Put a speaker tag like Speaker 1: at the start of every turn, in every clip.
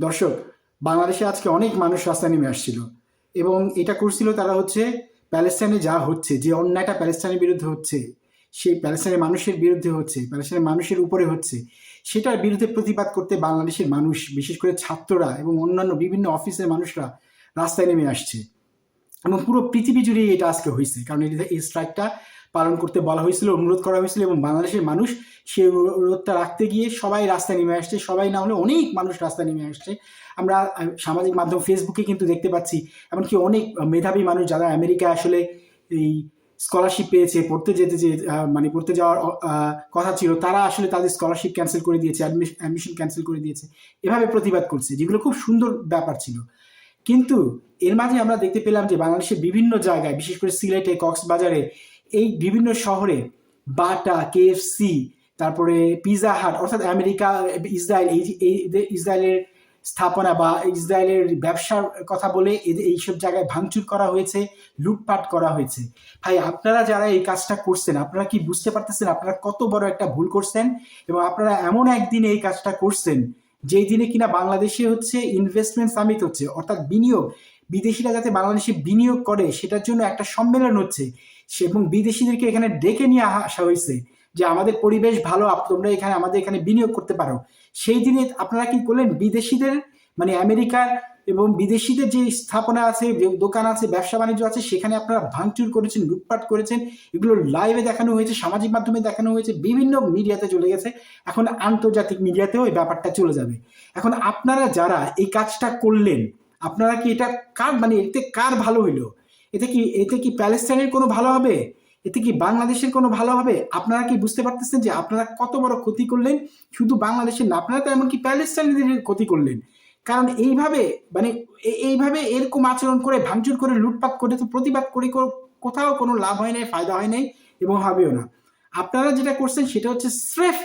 Speaker 1: দর্শক, বাংলাদেশে আজকে অনেক মানুষ রাস্তায় নেমে আসছিল এবং এটা করছিল তারা হচ্ছে প্যালেস্টাইনে যা হচ্ছে, যে অন্যায়টা প্যালেস্টাইনের বিরুদ্ধে হচ্ছে, সেই প্যালেস্টাইনের মানুষের বিরুদ্ধে হচ্ছে, প্যালেস্টাইনের মানুষের উপরে হচ্ছে, সেটার বিরুদ্ধে প্রতিবাদ করতে বাংলাদেশের মানুষ, বিশেষ করে ছাত্ররা এবং অন্যান্য বিভিন্ন অফিসের মানুষরা রাস্তায় নেমে আসছে। এবং পুরো পৃথিবী জুড়েই এটা আজকে হয়েছে কারণ এটা এই স্ট্রাইকটা পালন করতে বলা হয়েছিল, অনুরোধ করা হয়েছিল এবং বাংলাদেশের মানুষ সেই অনুরোধটা রাখতে গিয়ে সবাই রাস্তায় নেমে আসছে। সবাই না হলে অনেক মানুষ রাস্তায় নেমে আসছে। আমরা সামাজিক মাধ্যম ফেসবুকে কিন্তু দেখতে পাচ্ছি, এমনকি অনেক মেধাবী মানুষ যারা আমেরিকা আসলে এই স্কলারশিপ পেয়েছে, পড়তে যেতে যে মানে পড়তে যাওয়ার কথা ছিল, তারা আসলে তাদের স্কলারশিপ ক্যান্সেল করে দিয়েছে অ্যাডমিশন ক্যান্সেল করে দিয়েছে। এভাবে প্রতিবাদ করছে, যেগুলো খুব সুন্দর ব্যাপার ছিল। কিন্তু এর মাঝে আমরা দেখতে পেলাম যে বাংলাদেশের বিভিন্ন জায়গায়, বিশেষ করে সিলেটে, কক্সবাজারে, এই বিভিন্ন শহরে বাটা, কেএফসি, তারপরে পিজা হাট, অর্থাৎ আমেরিকা, ইসরায়েল, এই ইসরায়েলের স্থাপনা বা ইসরায়েলের ব্যবসার কথা বলে এইসব জায়গায় ভাঙচুর করা হয়েছে, লুটপাট করা হয়েছে। ভাই, আপনারা যারা এই কাজটা করছেন, আপনারা কি বুঝতে পারতেছেন আপনারা কত বড় একটা ভুল করছেন? এবং আপনারা এমন একদিনে এই কাজটা করছেন যেই দিনে কিনা বাংলাদেশে হচ্ছে ইনভেস্টমেন্ট সামিট হচ্ছে, অর্থাৎ বিনিয়োগ, বিদেশিরা যাতে বাংলাদেশে বিনিয়োগ করে, সেটার জন্য একটা সম্মেলন হচ্ছে। এবং বিদেশিদেরকে এখানে ডেকে নিয়ে আসা হয়েছে যে, আমাদের পরিবেশ ভালো তোমরা এখানে, আমাদের এখানে বিনিয়োগ করতে পারো। সেই দিনে আপনারা কি করলেন? বিদেশিদের মানে আমেরিকার এবং বিদেশিদের যে স্থাপনা আছে দোকান আছে, ব্যবসা বাণিজ্য আছে, সেখানে আপনারা ভাঙচুর করেছেন, লুটপাট করেছেন। এগুলো লাইভে দেখানো হয়েছে, সামাজিক মাধ্যমে দেখানো হয়েছে, বিভিন্ন মিডিয়াতে চলে গেছে। এখন আন্তর্জাতিক মিডিয়াতেও এই ব্যাপারটা চলে যাবে। এখন আপনারা যারা এই কাজটা করলেন, আপনারা কি এটা কার মানে এতে কার ভালো হইল? এতে কি এতে কি প্যালেস্টাইনের কোনো ভালো হবে? এতে কি বাংলাদেশের কোনো ভালো হবে? আপনারা কি বুঝতে পারতেছেন যে আপনারা কত বড় ক্ষতি করলেন? শুধু বাংলাদেশের না, আপনারা তো এমনকি প্যালেস্টাইনের ক্ষতি করলেন। কারণ এইভাবে মানে এইভাবে এরকম আচরণ করে, ভাঙচুর করে, লুটপাট করে, তো প্রতিবাদ করে কোথাও কোনো লাভ হয় নাই, ফায়দা হয় নাই এবং হবেও না। আপনারা যেটা করছেন সেটা হচ্ছে স্রেফ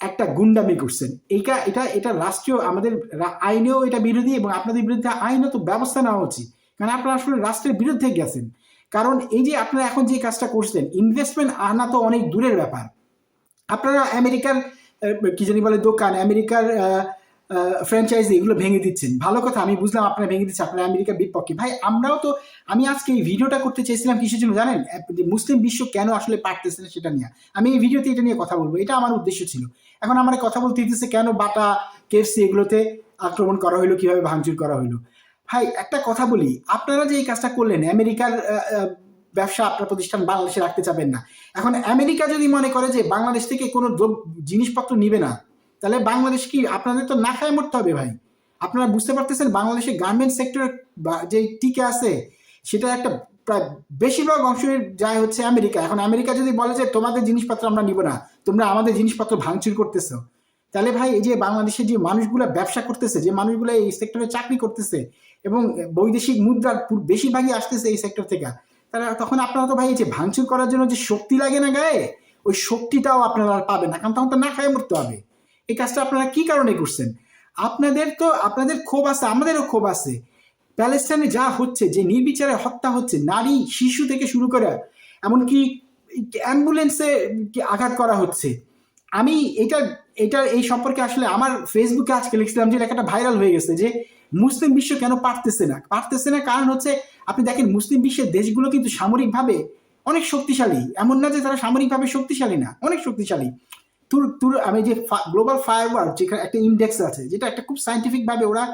Speaker 1: একটা গুন্ডামি করছেন। এইটা, এটা এটা রাষ্ট্রীয়, আমাদের আইনেও এটা বিরোধী এবং আপনাদের বিরুদ্ধে আইনত ব্যবস্থা নেওয়া উচিত। কারণ আপনারা আসলে রাষ্ট্রের বিরুদ্ধে গেছেন। কারণ এই যে আপনারা এখন যে কাজটা করছেন ইনভেস্টমেন্ট আনা তো অনেক দূরের ব্যাপার। আপনারা আমেরিকার কি জানি বলে দোকান, আমেরিকার ফ্র্যাঞ্চাইজি এগুলো ভেঙে দিচ্ছেন। ভালো কথা, আমি বুঝলাম আপনারা ভেঙে দিচ্ছেন, আপনারা আমেরিকার বিপক্ষে। ভাই, আমরাও তো, আমি আজকে এই ভিডিওটা করতে চেয়েছিলাম কিসের জন্য জানেন? মুসলিম বিশ্ব কেন আসলে পারতেছে না সেটা নিয়ে। আমি এই ভিডিওতে এটা নিয়ে কথা বলব, এটা আমার উদ্দেশ্য ছিল। এখন আমার কথা বলতে দিতেছে কেন বাটা কেএফসি এগুলোতে আক্রমণ করা হলো কীভাবে ভাঙচুর করা হলো ভাই, একটা কথা বলি, আপনারা যে এই কাজটা করলেন, আমেরিকার ব্যবসা আপনার প্রতিষ্ঠান বাংলাদেশে রাখতে চাবেন না। এখন আমেরিকা যদি মনে করে যে বাংলাদেশ থেকে কোনো জিনিসপত্র নিবে না তাহলে বাংলাদেশ কি আপনাদের তো না খায় মরতে হবে ভাই? আপনারা বুঝতে পারতেছেন বাংলাদেশের গার্মেন্ট সেক্টর যে টিকে আছে সেটা একটা প্রায় বেশিরভাগ অংশ যায় হচ্ছে আমেরিকা। এখন আমেরিকা যদি বলে যে তোমাদের জিনিসপত্র আমরা নিব না, তোমরা আমাদের জিনিসপত্র ভাঙচুর করতেছো। তাহলে ভাই এই যে বাংলাদেশের যে মানুষগুলো ব্যবসা করতেছে, যে মানুষগুলো এই সেক্টরে চাকরি করতেছে এবং বৈদেশিক মুদ্রার বেশিরভাগই আসতেছে এই সেক্টর থেকে তারা তখন আপনারা তো ভাই এই যে ভাঙচুর করার জন্য যে শক্তি লাগে না গায়ে, ওই শক্তিটাও আপনারা পাবেন না, কারণ তখন তো না খায় মরতে হবে। এই কাজটা আপনারা কি কারণে করছেন? আপনাদের তো, আপনাদের ক্ষোভ আছে, আমাদেরও ক্ষোভ আছে। প্যালেস্টাইনে যা হচ্ছে, যে নির্বিচারে হত্যা হচ্ছে, নারী, শিশু থেকে শুরু করে, এমনকি অ্যাম্বুলেন্সে আঘাত করা হচ্ছে। আমি এটা এটা এই সম্পর্কে আসলে আমার ফেসবুকে আজকে লিখছিলাম যে লেখাটা ভাইরাল হয়ে গেছে যে মুসলিম বিশ্ব কেন পারতেছে না? পারতেছে না কারণ হচ্ছে, আপনি দেখেন মুসলিম বিশ্বের দেশগুলো কিন্তু সামরিকভাবে অনেক শক্তিশালী। এমন না যে তারা সামরিকভাবে শক্তিশালী না, অনেক শক্তিশালী। তুর তুর, আমি যে গ্লোবাল ফায়ার যেখানে একটা ইন্ডেক্স আছে, যেটা একটা খুব সাইন্টিফিক ভাবে ওরা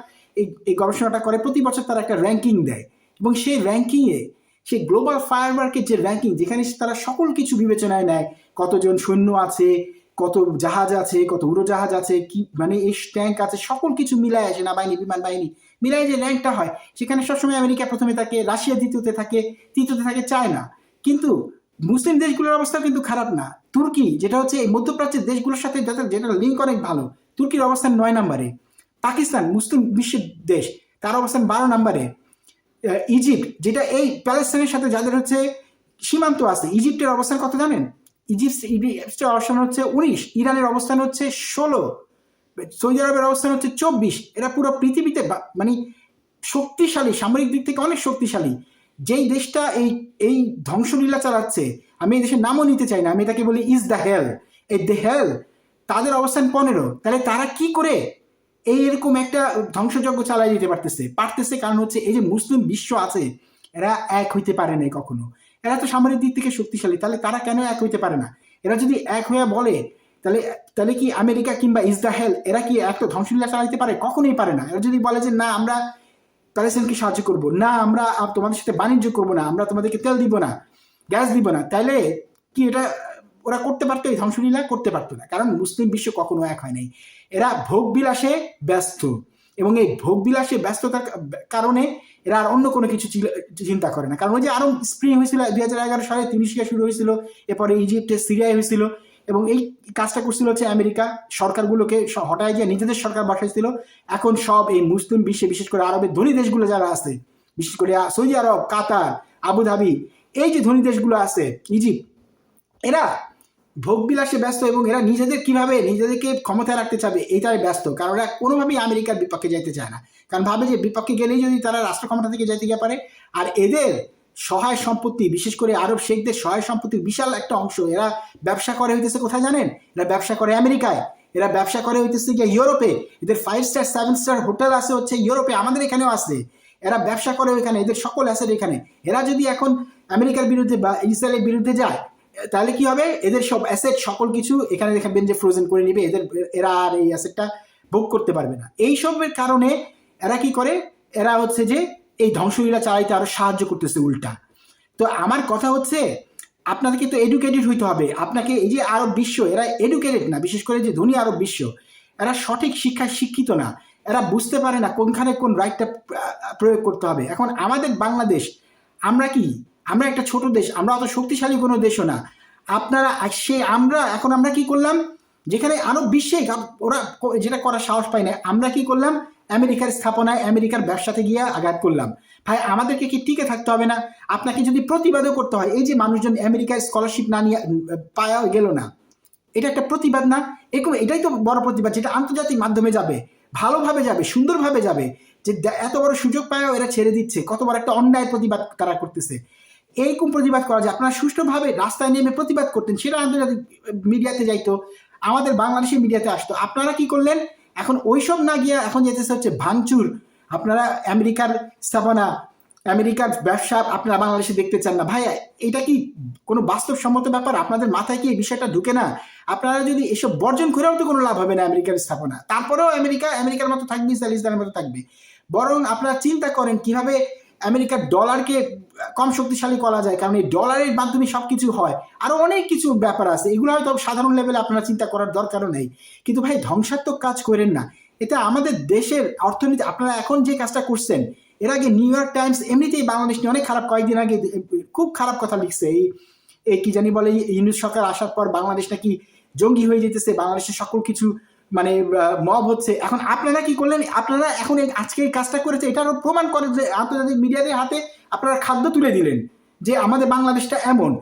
Speaker 1: এই এই গবেষণাটা করে, প্রতি বছর তারা একটা র্যাঙ্কিং দেয়। এবং সেই র্যাঙ্কিংয়ে সেই গ্লোবাল ফায়ার ওয়ার্কের যে র্যাঙ্কিং যেখানে তারা সকল কিছু বিবেচনায় নেয়, কতজন সৈন্য আছে, কত জাহাজ আছে, কত উড়োজাহাজ আছে, কি মানে এই ট্যাঙ্ক আছে, সকল কিছু মিলায় সেনাবাহিনী বিমান বাহিনী, মিলায় যে র্যাঙ্কটা হয়, সেখানে সবসময় আমেরিকা প্রথমে থাকে, রাশিয়া দ্বিতীয়তে থাকে, তৃতীয়তে থাকে চায়না। কিন্তু মুসলিম দেশগুলোর অবস্থা কিন্তু খারাপ না। তুর্কি, যেটা হচ্ছে এই মধ্যপ্রাচ্যের দেশগুলোর সাথে যাতে যেটা লিঙ্ক অনেক ভালো, তুর্কির অবস্থান নয় নম্বরে। পাকিস্তান, মুসলিম বিশ্বের দেশ, তার অবস্থান বারো নম্বরে। ইজিপ্ট, যেটা এই প্যালেস্তাইনের সাথে যাদের হচ্ছে সীমান্ত আছে, ইজিপ্টের অবস্থান কত জানেন? ইজিপ্ট ইজিপ্টের অবস্থান হচ্ছে উনিশ, ইরানের অবস্থান হচ্ছে ষোলো, সৌদি আরবের অবস্থান হচ্ছে চব্বিশ। এরা পুরো পৃথিবীতে মানে শক্তিশালী, সামরিক দিক থেকে অনেক শক্তিশালী। যেই দেশটা এই এই ধ্বংসলীলা চালাচ্ছে, আমি এই দেশের নামও নিতে চাই না, আমি এটাকে বলি ইজ দ্য হেল এই দ্য হেল তাদের অবস্থান পনেরো। তাহলে তারা কি করে এই এরকম একটা ধ্বংসযজ্ঞ চালাই দিতে পারতেছে? পারতেছে কারণ হচ্ছে এই যে মুসলিম বিশ্ব আছে, এরা এক হইতে পারে নাই কখনো। এরা তো সামরিক দিক থেকে শক্তিশালী, তাহলে তারা কেন এক হইতে পারে না? এরা যদি এক হয়ে বলে, তাহলে তাহলে কি আমেরিকা কিংবা ইসরায়েল এরা কি একটা ধ্বংসলীলা চালাইতে পারে? কখনোই পারে না। এরা যদি বলে যে না, আমরা প্যালেস্টাইনকে সাহায্য করব? না, আমরা তোমাদের সাথে বাণিজ্য করব না, আমরা তোমাদেরকে তেল দিব না, গ্যাস দিব না। তাইলে কি এটা, ওরা করতে পারতো? এই ধ্বংসলীলা করতে পারতো না। কারণ মুসলিম বিশ্ব কখনো এক হয় নাই। এরা ভোগ বিলাসে ব্যস্ত। এবং এই ভোগ বিলাসে ব্যস্ততার কারণে এরা আর অন্য কোনো কিছু চিন্তা করে না। কারণ ওই যে আরও স্প্রিং হয়েছিল দুই হাজার এগারো সালে তিউনিশিয়া শুরু হয়েছিল, এরপরে ইজিপ্টে সিরিয়ায় হয়েছিল এবং এই কাজটা করছিল হচ্ছে আমেরিকা সরকারগুলোকে হটায় গিয়ে নিজেদের সরকার বসাইছিল এখন সব এই মুসলিম বিশ্বে, বিশেষ করে আরবের ধনী দেশগুলো যারা আছে, বিশেষ করে সৌদি আরব, কাতার আবুধাবি এই যে ধনী দেশগুলো আছে, ইজিপ্ট, এরা ভোগবিলাসে ব্যস্ত এবং এরা নিজেদের কীভাবে নিজেদেরকে ক্ষমতায় রাখতে চাবে এইটাই ব্যস্ত। কারণ এরা কোনোভাবেই আমেরিকার বিপক্ষে যাইতে চায় না। কারণ ভাবে যে বিপক্ষে গেলেই যদি তারা রাষ্ট্র ক্ষমতা থেকে যাইতে গিয়ে পারে, আর এদের সহায় সম্পত্তি, বিশেষ করে আরব শেখদের সহায় সম্পত্তির বিশাল একটা অংশ, এরা ব্যবসা করে হইতেছে কোথায় জানেন? এরা ব্যবসা করে আমেরিকায়। এরা ব্যবসা করে হইতেছে গিয়ে ইউরোপে। এদের five star seven star hotel আছে হচ্ছে ইউরোপে, আমাদের এখানেও আছে। এরা ব্যবসা করে ওইখানে, এদের সকল অ্যাসেট এখানে। এরা যদি এখন আমেরিকার বিরুদ্ধে বা ইসরায়েলের বিরুদ্ধে যায়, তাহলে কি হবে? এদের সব অ্যাসেট সকল কিছু এখানে দেখবেন যে ফ্রোজেন করে নিবে। এদের, এরা আর এই অ্যাসেটটা ভোগ করতে পারবে না। এই সবের কারণে এরা কি করে? এরা হচ্ছে যে এই ধ্বংসলীলা চালাইতে আরও সাহায্য করতেছে উল্টা। তো আমার কথা হচ্ছে, আপনাদেরকে তো এডুকেটেড হইতে হবে। আপনাকে এই যে আরব বিশ্ব, এরা এডুকেটেড না, বিশেষ করে যে ধনী আরব বিশ্ব, এরা সঠিক শিক্ষায় শিক্ষিত না। এরা বুঝতে পারে না কোনখানে কোন রাইটটা প্রয়োগ করতে হবে। এখন আমাদের বাংলাদেশ, আমরা কি? আমরা একটা ছোট দেশ, আমরা অত শক্তিশালী কোনো দেশও না। আপনারা, সে আমরা, এখন আমরা কি করলাম? যেখানে আরও বিশ্বে, ওরা যেটা করার সাহস পায় না আমরা কি করলাম? আমেরিকার স্থাপনায় আমেরিকার ব্যবসাতে গিয়ে আঘাত করলাম। ভাই, আমাদেরকে কি টিকে থাকতে হবে না? আপনাকে যদি প্রতিবাদও করতে হয়, এই যে মানুষজন আমেরিকায় স্কলারশিপ না নিয়ে পাওয়া গেল না, এটা একটা প্রতিবাদ না? এরকম, এটাই তো বড় প্রতিবাদ, যেটা আন্তর্জাতিক মাধ্যমে যাবে, ভালোভাবে যাবে, সুন্দরভাবে যাবে, যে এত বড় সুযোগ পায়ও এরা ছেড়ে দিচ্ছে, কত বড় একটা অন্যায় প্রতিবাদ তারা করতেছে। এইরকম প্রতিবাদ করা যায়, আপনারা সুষ্ঠুভাবে রাস্তায় নেমে প্রতিবাদ করতেন, সেটা আন্তর্জাতিক মিডিয়াতে যাইতো, আমাদের বাংলাদেশের মিডিয়াতে আসতো। আপনারা কি করলেন? এখন ওইসব না গিয়ে এখন যেতেছে হচ্ছে ভাঙচুর। আপনারা আমেরিকার স্থাপনা, আমেরিকার ব্যবসা আপনারা বাংলাদেশে দেখতে চান না। ভাই, এটা কি কোনো বাস্তবসম্মত ব্যাপার? আপনাদের মাথায় কি এই বিষয়টা ঢুকে না? আপনারা যদি এসব বর্জন করেও তো কোনো লাভ হবে না আমেরিকার স্থাপনা। তারপরেও আমেরিকা, আমেরিকার মতো থাকবে ইসরায়েল ইসরায়েলের মতো থাকবে। বরং আপনারা চিন্তা করেন কীভাবে আমেরিকার ডলারকে কম শক্তিশালী করা যায়, কারণ এই ডলারের মাধ্যমে সব কিছু হয়। আরও অনেক কিছু ব্যাপার আছে, এগুলো হয়তো সাধারণ লেভেলে আপনারা চিন্তা করার দরকারও নেই। কিন্তু ভাই, ধ্বংসাত্মক কাজ করেন না। এটা আমাদের দেশের অর্থনীতি, আপনারা এখন যে কাজটা করছেন, এর আগে নিউ ইয়র্ক টাইমস এমনিতেই বাংলাদেশ নিয়ে অনেক খারাপ, কয়েকদিন আগে খুব খারাপ কথা লিখছে। এই এই কি জানি বলে ইউনুস সরকার আসার পর বাংলাদেশ নাকি জঙ্গি হয়ে যেতেছে বাংলাদেশের সকল কিছু মানে মব হচ্ছে। এখন আপনারা কি করলেন? আপনারা এখন আজকে এই কাজটা করেছে এটারও প্রমাণ করে যে আন্তর্জাতিক মিডিয়াদের হাতে আপনারা খাদ্য তুলে দিলেন যে আমাদের বাংলাদেশটা এমন।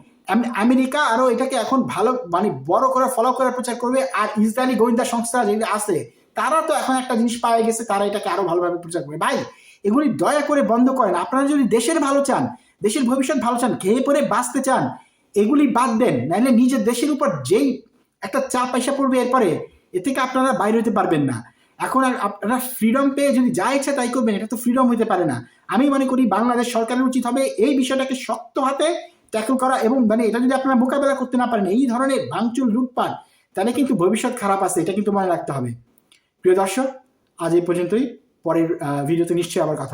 Speaker 1: আমেরিকা আরও এটাকে এখন ভালো মানে বড় করে ফলো করে প্রচার করবে। আর ইসরায়েলি গোয়েন্দা সংস্থা যেগুলো আছে, তারা তো এখন একটা জিনিস পাওয়া গেছে, তারা এটাকে আরও ভালোভাবে প্রচার করবে। ভাই, এগুলি দয়া করে বন্ধ করেন। আপনারা যদি দেশের ভালো চান, দেশের ভবিষ্যৎ ভালো চান, খেয়ে পরে বাঁচতে চান, এগুলি বাদ দেন। নাহলে নিজের দেশের উপর যেই একটা চাপ পয়সা পড়বে এরপরে এ থেকে আপনারা বাইরে হতে পারবেন না। এখন আর আপনারা ফ্রিডম পেয়ে যদি যা ইচ্ছা তাই করবেন, এটা তো ফ্রিডম হতে পারে না। আমি মনে করি বাংলাদেশ সরকারের উচিত হবে এই বিষয়টাকে শক্ত হাতে ট্যাকল করা এবং মানে এটা যদি আপনারা মোকাবেলা করতে না পারেন, এই ধরনের ভাঙচুর, লুটপাট, তাহলে কিন্তু ভবিষ্যৎ খারাপ আছে, এটা কিন্তু মনে রাখতে হবে। প্রিয় দর্শক, আজ এই পর্যন্তই। পরের ভিডিওতে নিশ্চয়ই আবার কথা।